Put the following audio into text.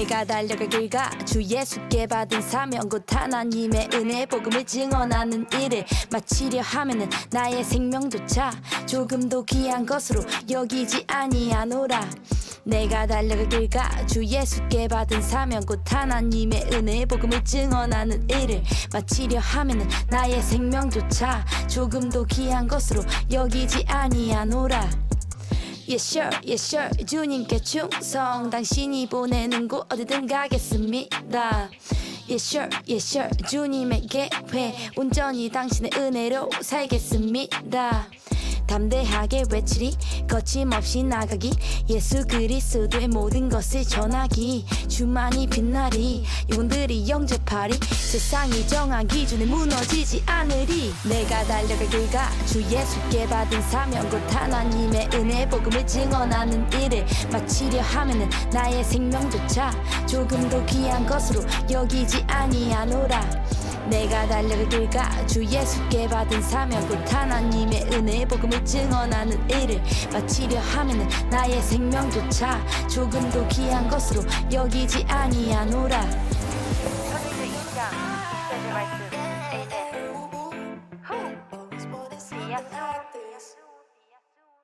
내가 달려갈 길가 주 예수께 받은 사명 곧 하나님의 은혜 복음을 증언하는 일을 마치려 하면은 나의 생명조차 조금도 귀한 것으로 여기지 아니하노라. 내가 달려갈 길가 주 예수께 받은 사명 곧 하나님의 은혜 복음을 증언하는 일을 마치려 하면은 나의 생명조차 조금도 귀한 것으로 여기지 아니하노라 Yes sure, yes sure 주님께 충성. 당신이 보내는 곳 어디든 가겠습니다. Yes sure, yes sure 주님의 계획 온전히 당신의 은혜로 살겠습니다. 담대하게 외치리 거침없이 나가기. 예수 그리스도의 모든 것을 전하기. 주만이 빛나리 영혼들이 영접하리. 세상이 정한 기준에 무너지지 않으리. 내가 달려갈 길가 주 예수께 받은 사명 곧 하나님의 은혜 복음을 증언하는 일을 마치려 하면은 나의 생명조차 조금도 귀한 것으로 여기지 아니하노라. 내가 달려갈 길가 주 예수께 받은 사명 곧 하나님의 은혜 복음을 증언하는 일을 마치려 하면은 나의 생명조차 조금도 귀한 것으로 여기지 아니하노라 Yes,